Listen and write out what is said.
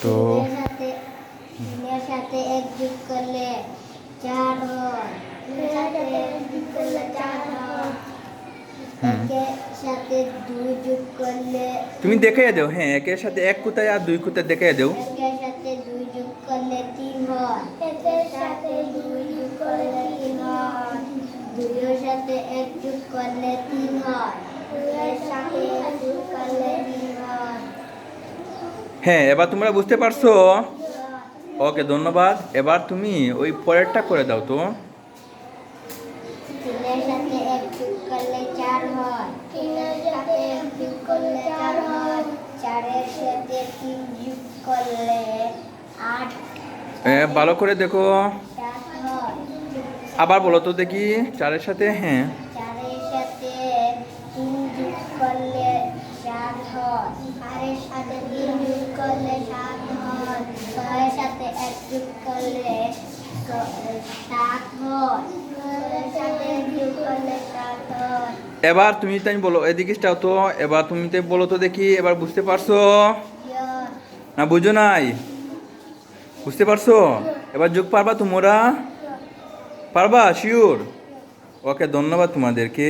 তো সাথে যোগ করলে চার হয় তুমি দেখে দাও হ্যাঁ একের সাথে এক কোথায় আর দুই কোথায় দেখে দাও একের সাথে দুই যোগ করলে তিন হয় একের সাথে দুই যোগ করলে তিন হয়। দুইয়ের সাথে এক যোগ করলে তিন হয়। হ্যাঁ এবার তোমরা বুঝতে পারছ? ওকে ধন্যবাদ। এবার তুমি ওই পরেরটা করে দাও তো। চার হয়। চার ভালো করে দেখো। আবার বলো তো দেখি চারের সাথে হ্যাঁ। চারের সাথে তিন যোগ করলে সাত হয় চারের সাথে তিন যোগ করলে সাত হয়। ছয়ের সাথে এক যোগ করলে সাত এবার তুমি তাই বলো এদিকে যাও তো, এবার তুমি তাই বলো তো দেখি, এবার বুঝতে পারছ? না বুঝো নাই? বুঝতে পারছ? এবার যোগ পারবা তোমরা? পারবা? শিওর ওকে, ধন্যবাদ তোমাদেরকে।